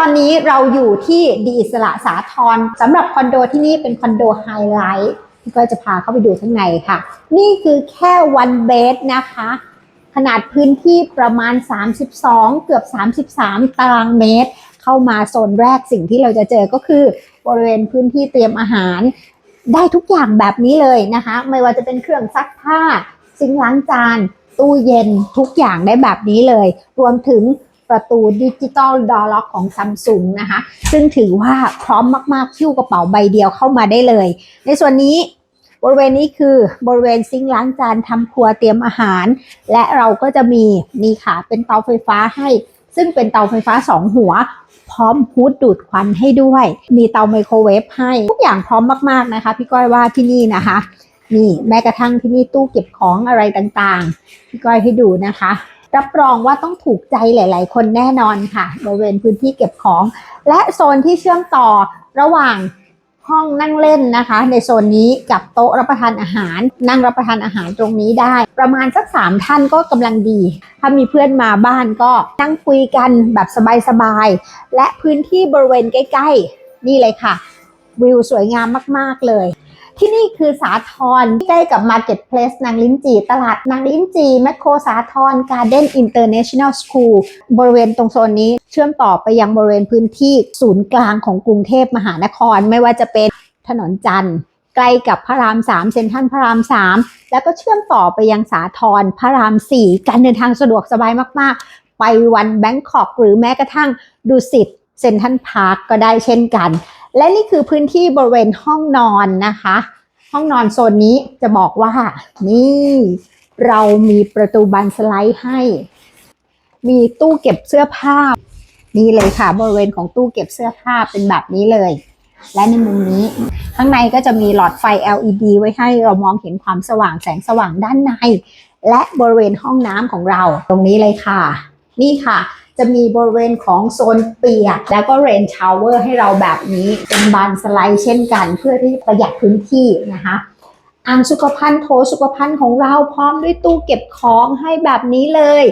ตอนนี้เราอยู่ที่ดีอิสระสาทรสำหรับคอนโดที่นี่เป็นคอนโดไฮไลท์พี่ก้อยจะพาเข้าไปดูข้างในค่ะ นี่คือแค่วันเบสนะคะ ขนาดพื้นที่ประมาณ 32 เกือบ 33 ตารางเมตร เข้ามาโซนแรกสิ่งที่เราจะเจอก็คือบริเวณพื้นที่เตรียมอาหาร ได้ทุกอย่างแบบนี้เลยนะคะ ไม่ว่าจะเป็นเครื่องซักผ้าซิงค์ล้างจาน ตู้เย็นทุกอย่างได้แบบนี้เลย รวมถึง ประตูดิจิตอลดอล็อกของซัมซุงนะคะ ซึ่งถือว่าพร้อมมากๆคิ้วกระเป๋าใบเดียวเข้ามาได้เลย ในส่วนนี้บริเวณนี้คือบริเวณซิงค์ล้างจานทำครัวเตรียมอาหาร และเราก็จะมีนี่ค่ะเป็นเตาไฟฟ้าให้ ซึ่งเป็นเตาไฟฟ้าสองหัว พร้อมฮูดดูดควันให้ด้วย มีเตาไมโครเวฟให้ ทุกอย่างพร้อมมากๆนะคะ พี่ก้อยว่าที่นี่นะคะนี่แม้กระทั่งที่นี่ตู้เก็บของอะไรต่างๆ พี่ก้อยให้ดูนะคะ รับรองว่าต้องถูกใจหลาย ๆ คนแน่นอนค่ะบริเวณพื้นที่เก็บของ และโซนที่เชื่อมต่อระหว่างห้องนั่งเล่นนะคะ ในโซนนี้กับโต๊ะรับประทานอาหาร นั่งรับประทานอาหารตรงนี้ได้ ประมาณสักสามท่านก็กำลังดี ถ้ามีเพื่อนมาบ้านก็นั่งคุยกันแบบสบาย ๆ และพื้นที่บริเวณใกล้ ๆ นี่เลยค่ะ วิวสวยงามมาก ๆ เลย ที่นี่คือสาทรใกล้กับ Marketplace นางลิ้นจีตลาดนางลิ้นจีแมคโครสาทร Garden International School บริเวณตรงโซนนี้เชื่อมต่อไปยังบริเวณพื้นที่ศูนย์กลางของกรุงเทพมหานคร ไม่ว่าจะเป็นถนนจันทร์ใกล้กับพระราม3เซ็นทรัลพระราม3แล้วก็เชื่อมต่อไปยังสาทรพระราม4การเดินทางสะดวกสบายมาก ๆ ไปวันแบงคอกหรือแม้กระทั่งดูสิตเซ็นทรัลพาร์คก็ได้เช่นกัน และนี่คือพื้นที่บริเวณห้องนอนนะคะ ห้องนอนโซนนี้จะบอกว่า นี่ เรามีประตูบานสไลด์ให้ มีตู้เก็บเสื้อผ้า นี่เลยค่ะ บริเวณของตู้เก็บเสื้อผ้าเป็นแบบนี้เลย และในมุมนี้ ข้างในก็จะมีหลอดไฟ LED ไว้ให้เรามองเห็นความสว่างแสงสว่างด้านใน และบริเวณห้องน้ำของเราตรงนี้เลยค่ะ นี่ค่ะ จะมีบริเวณของโซนเปียก แล้วก็เรนชาวเวอร์ให้เราแบบนี้เป็นบานสไลด์เช่นกัน เพื่อที่ประหยัดพื้นที่นะคะอ่างสุขภัณฑ์โถสุขภัณฑ์ของเราพร้อมด้วยตู้เก็บของให้แบบนี้เลย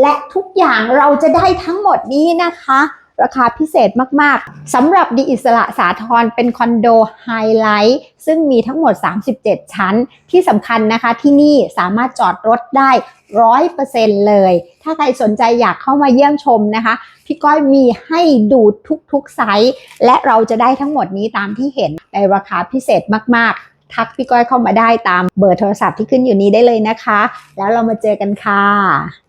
และทุกอย่างเราจะได้ทั้งหมดนี้นะคะ ราคาพิเศษมาก ๆ สำหรับดีอิสระสาทรเป็นคอนโดไฮไลท์ซึ่งมีทั้งหมด 37 ชั้น ที่สำคัญนะคะที่นี่สามารถจอดรถได้100%เลย ถ้าใครสนใจอยากเข้ามาเยี่ยมชมนะคะ พี่ก้อยมีให้ดูทุก ๆ ไซส์ และเราจะได้ทั้งหมดนี้ตามที่เห็นในราคาพิเศษมาก ๆ ทักพี่ก้อยเข้ามาได้ตามเบอร์โทรศัพท์ที่ขึ้นอยู่นี้ได้เลยนะคะ แล้วเรามาเจอกันค่ะ